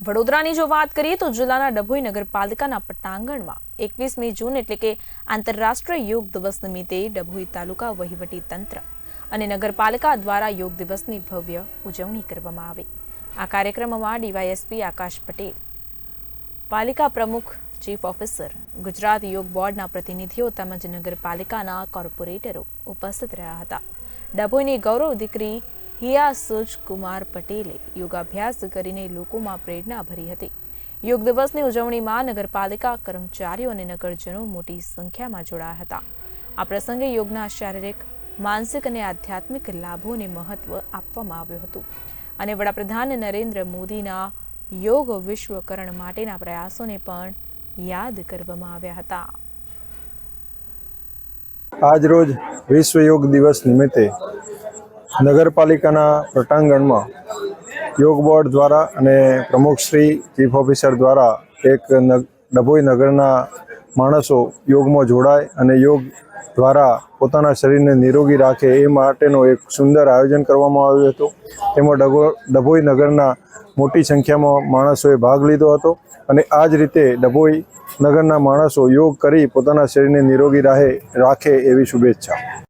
વડોદરાની જો વાત કરીએ તો જિલ્લાના ડભોઈ નગરપાલિકાના પટાંગણમાં એકવીસમી જૂન એટલે કે આંતરરાષ્ટ્રીય યોગ દિવસ નિમિત્તે ડભોઈ તાલુકા વહીવટી તંત્ર અને નગરપાલિકા દ્વારા યોગ દિવસની ભવ્ય ઉજવણી કરવામાં આવી. આ કાર્યક્રમમાં ડીવાયએસપી આકાશ પટેલ, પાલિકા પ્રમુખ, ચીફ ઓફિસર, ગુજરાત યોગ બોર્ડના પ્રતિનિધિઓ તેમજ નગરપાલિકાના કોર્પોરેટરો ઉપસ્થિત રહ્યા હતા. ડભોઈની ગૌરવ દીકરી હિયા સુજ કુમાર પટેલે યોગાભ્યાસ કરીને લોકોમાં પ્રેરણા ભરી હતી. યોગ દિવસની ઉજવણીમાં નગરપાલિકા કર્મચારીઓ અને નગરજનો મોટી સંખ્યામાં જોડાયા હતા. આ પ્રસંગે યોગના શારીરિક, માનસિક અને આધ્યાત્મિક લાભોને મહત્વ આપવામાં આવ્યું હતું. અને વડાપ્રધાન નરેન્દ્ર મોદીના યોગ વિશ્વકરણ માટેના પ્રયાસોને પણ યાદ કરવામાં આવ્યા હતા. આજ રોજ વિશ્વ યોગ દિવસ નિમિત્તે નગરપાલિકાના પ્રટાંગણમાં યોગ બોર્ડ દ્વારા અને પ્રમુખશ્રી ચીફ ઓફિસર દ્વારા એક ડભોઈ નગરના માણસો યોગમાં જોડાય અને યોગ દ્વારા પોતાના શરીરને નિરોગી રાખે એ માટેનું એક સુંદર આયોજન કરવામાં આવ્યું હતું. તેમાં ડભો- ડભોઈ નગરના મોટી સંખ્યામાં માણસોએ ભાગ લીધો હતો અને આ જ રીતે ડભોઈ નગરના માણસો યોગ કરી પોતાના શરીરને નિરોગી રાહે, રાખે એવી શુભેચ્છા.